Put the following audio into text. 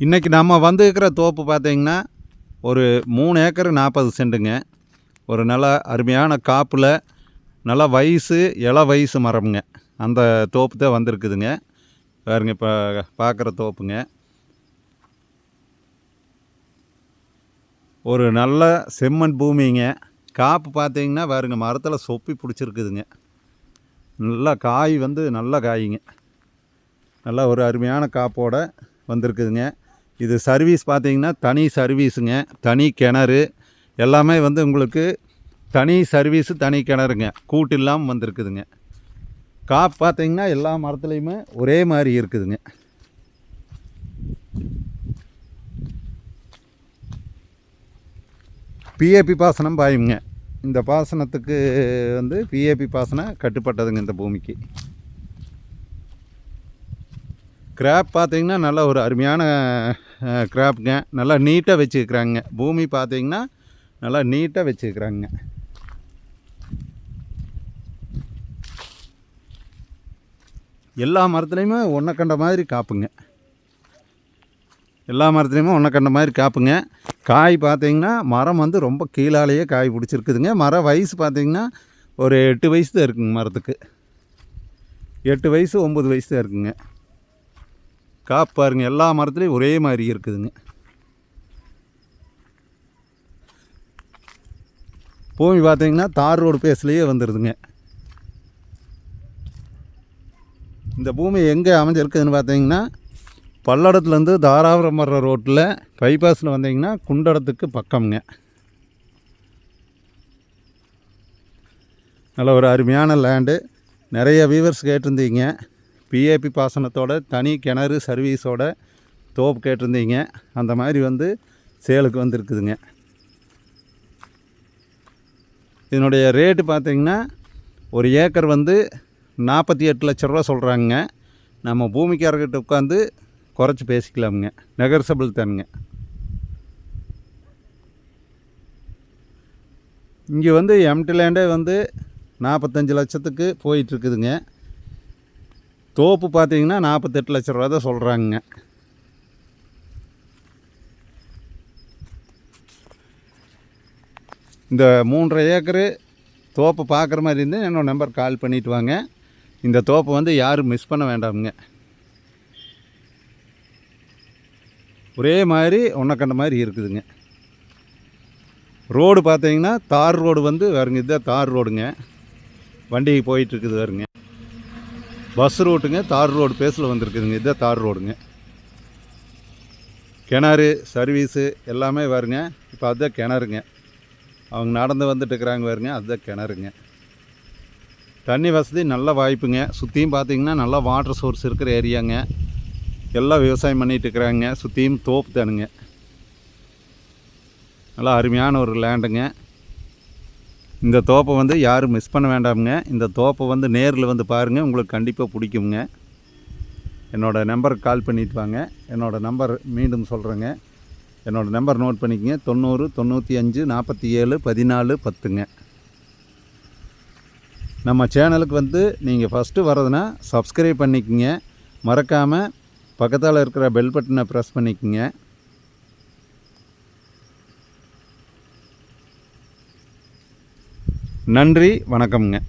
இன்றைக்கி நம்ம வந்துருக்கிற தோப்பு பார்த்திங்கன்னா ஒரு மூணு ஏக்கர் நாற்பது சென்ட்டுங்க ஒரு நல்ல அருமையான காப்பில் நல்ல வயசு இள வயசு மரம்ங்க. அந்த தோப்பு தான் வந்திருக்குதுங்க. பாருங்க இப்போ பார்க்குற தோப்புங்க. ஒரு நல்ல செம்மண் பூமிங்க. காப்பு பார்த்தீங்கன்னா பாருங்க மரத்தில் சொப்பி பிடிச்சிருக்குதுங்க. நல்லா காய் வந்து நல்ல காய்ங்க. நல்லா ஒரு அருமையான காப்போட வந்திருக்குதுங்க. இது சர்வீஸ் பார்த்தீங்கன்னா தனி சர்வீஸுங்க தனி கிணறு. எல்லாமே வந்து உங்களுக்கு தனி சர்வீஸு தனி கிணறுங்க. கூட்டு இல்லாமல் வந்திருக்குதுங்க. காப் பார்த்தீங்கன்னா எல்லா மரத்துலேயுமே ஒரே மாதிரி இருக்குதுங்க. பிஏபி பாசனம் பாயுங்க. இந்த பாசனத்துக்கு வந்து பிஏபி பாசனம் கட்டுப்பட்டதுங்க இந்த பூமிக்கு. கிராப் பார்த்தீங்கன்னா நல்ல ஒரு அருமையான கிராப்புங்க நல்லா நீட்டாக வச்சுருக்குறாங்க. பூமி பார்த்தீங்கன்னா நல்லா நீட்டாக வச்சுருக்குறாங்க. எல்லா மரத்துலேயுமே ஒன்றை கண்ட மாதிரி காப்புங்க. எல்லா மரத்துலேயுமே ஒன்றை கண்ட மாதிரி காப்புங்க. காய் பார்த்தீங்கன்னா மரம் வந்து ரொம்ப கீழாலேயே காய் பிடிச்சிருக்குதுங்க. மரம் வயசு பார்த்தீங்கன்னா ஒரு எட்டு வயசு தான் இருக்குங்க மரத்துக்கு. எட்டு வயசு ஒம்பது வயசு தான் இருக்குங்க. காப்பு பாருங்கள் எல்லா மரத்துலேயும் ஒரே மாதிரி இருக்குதுங்க. பூமி பார்த்தீங்கன்னா தார் ரோடு பேஸ்லேயே வந்துடுதுங்க இந்த பூமி எங்கே அமைஞ்சிருக்குதுன்னு பார்த்தீங்கன்னா பல்லடத்துலேருந்து தாராபுரம் வர்ற ரோட்டில் பைபாஸில் வந்தீங்கன்னா குண்டடத்துக்கு பக்கம்ங்க. நல்ல ஒரு அருமையான லேண்டு நிறைய வியூவர்ஸ் கேட்டிருந்தீங்க. பிஏபி பாசனத்தோட தனி கிணறு சர்வீஸோட தோப்பு கேட்டிருந்தீங்க. அந்த மாதிரி வந்து சேலுக்கு வந்திருக்குதுங்க. இதனுடைய ரேட்டு பார்த்திங்கன்னா ஒரு ஏக்கர் வந்து நாற்பத்தி எட்டு லட்ச ரூபா சொல்கிறாங்க நம்ம பூமிக்காரர்கிட்ட உட்காந்து குறைச்சி பேசிக்கலாமுங்க. நெகர்சபிள் தானுங்க. இங்கே வந்து எம்டி லேண்டே வந்து நாற்பத்தஞ்சு லட்சத்துக்கு போயிட்டுருக்குதுங்க தோப்பு பார்த்தீங்கன்னா நாற்பத்தெட்டு லட்ச ரூபா தான் சொல்கிறாங்க இந்த மூன்றரை ஏக்கரு தோப்பை பார்க்குற மாதிரி இருந்து என்னோடய நம்பர் கால் பண்ணிவிட்டு வாங்க. இந்த தோப்பை வந்து யாரும் மிஸ் பண்ண வேண்டாமுங்க. ஒரே மாதிரி ஒன்றை கண்ட மாதிரி இருக்குதுங்க. ரோடு பார்த்தீங்கன்னா தார் ரோடு வந்து வருங்க இதுதான் தார் ரோடுங்க. வண்டி போயிட்டுருக்குது வருங்க பஸ் ரோட்டுங்க தார் ரோடு பேஸில் வந்திருக்குதுங்க. இதுதான் தார் ரோடுங்க. கிணறு சர்வீஸு எல்லாமே வருங்க. இப்போ அதுதான் கிணறுங்க. அவங்க நடந்து வந்துட்டுருக்குறாங்க வருங்க அதுதான் கிணறுங்க. தண்ணி வசதி நல்ல வாய்ப்புங்க. சுற்றியும் பார்த்தீங்கன்னா நல்லா வாட்டர் சோர்ஸ் இருக்கிற ஏரியாங்க எல்லாம் விவசாயம் பண்ணிகிட்டு இருக்கிறாங்க. சுற்றியும் தோப்பு தானுங்க. நல்லா அருமையான ஒரு லேண்டுங்க இந்த தோப்பை வந்து யாரும் மிஸ் பண்ண வேண்டாமுங்க. இந்த தோப்பை வந்து நேரில் வந்து பாருங்கள் உங்களுக்கு கண்டிப்பாக பிடிக்குங்க என்னோடய நம்பருக்கு கால் பண்ணிட்டு வாங்க. என்னோடய நம்பர் மீண்டும் சொல்கிறேங்க என்னோடய நம்பர் நோட் பண்ணிக்கங்க. தொண்ணூறு தொண்ணூற்றி அஞ்சு நாற்பத்தி ஏழு பதினாலு பத்துங்க. நம்ம சேனலுக்கு வந்து நீங்கள் ஃபஸ்ட்டு வர்றதுன்னா சப்ஸ்கிரைப் பண்ணிக்கோங்க. மறக்காமல் பக்கத்தால் இருக்கிற பெல் பட்டனை ப்ரெஸ் பண்ணிக்கோங்க. நன்றி வணக்கம்ங்க.